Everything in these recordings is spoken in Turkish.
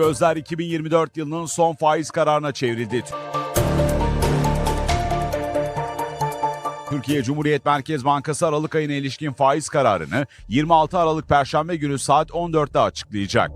Gözler 2024 yılının son faiz kararına çevrildi. Türkiye Cumhuriyet Merkez Bankası Aralık ayına ilişkin faiz kararını 26 Aralık Perşembe günü saat 14'te açıklayacak.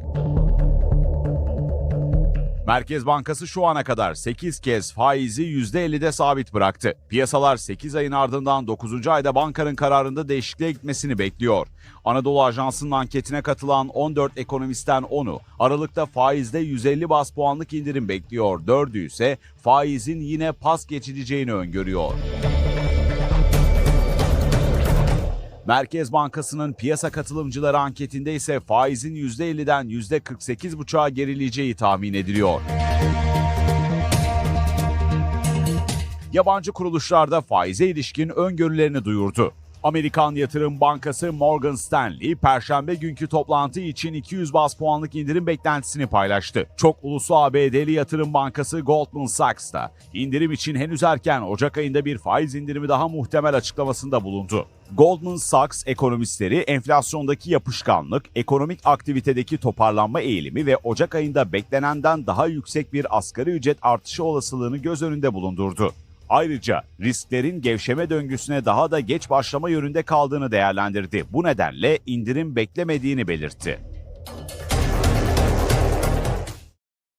Merkez Bankası şu ana kadar 8 kez faizi %50'de sabit bıraktı. Piyasalar 8 ayın ardından 9. ayda bankanın kararında değişikliğe gitmesini bekliyor. Anadolu Ajansı'nın anketine katılan 14 ekonomistten 10'u Aralık'ta faizde 150 bas puanlık indirim bekliyor. 4'ü ise faizin yine pas geçileceğini öngörüyor. Merkez Bankası'nın piyasa katılımcıları anketinde ise faizin %50'den %48,5'a gerileyeceği tahmin ediliyor. Yabancı kuruluşlar da faize ilişkin öngörülerini duyurdu. Amerikan Yatırım Bankası Morgan Stanley, perşembe günkü toplantı için 200 bas puanlık indirim beklentisini paylaştı. Çok uluslu ABD'li yatırım bankası Goldman Sachs da indirim için henüz erken Ocak ayında bir faiz indirimi daha muhtemel açıklamasında bulundu. Goldman Sachs ekonomistleri enflasyondaki yapışkanlık, ekonomik aktivitedeki toparlanma eğilimi ve Ocak ayında beklenenden daha yüksek bir asgari ücret artışı olasılığını göz önünde bulundurdu. Ayrıca risklerin gevşeme döngüsüne daha da geç başlama yönünde kaldığını değerlendirdi. Bu nedenle indirim beklemediğini belirtti.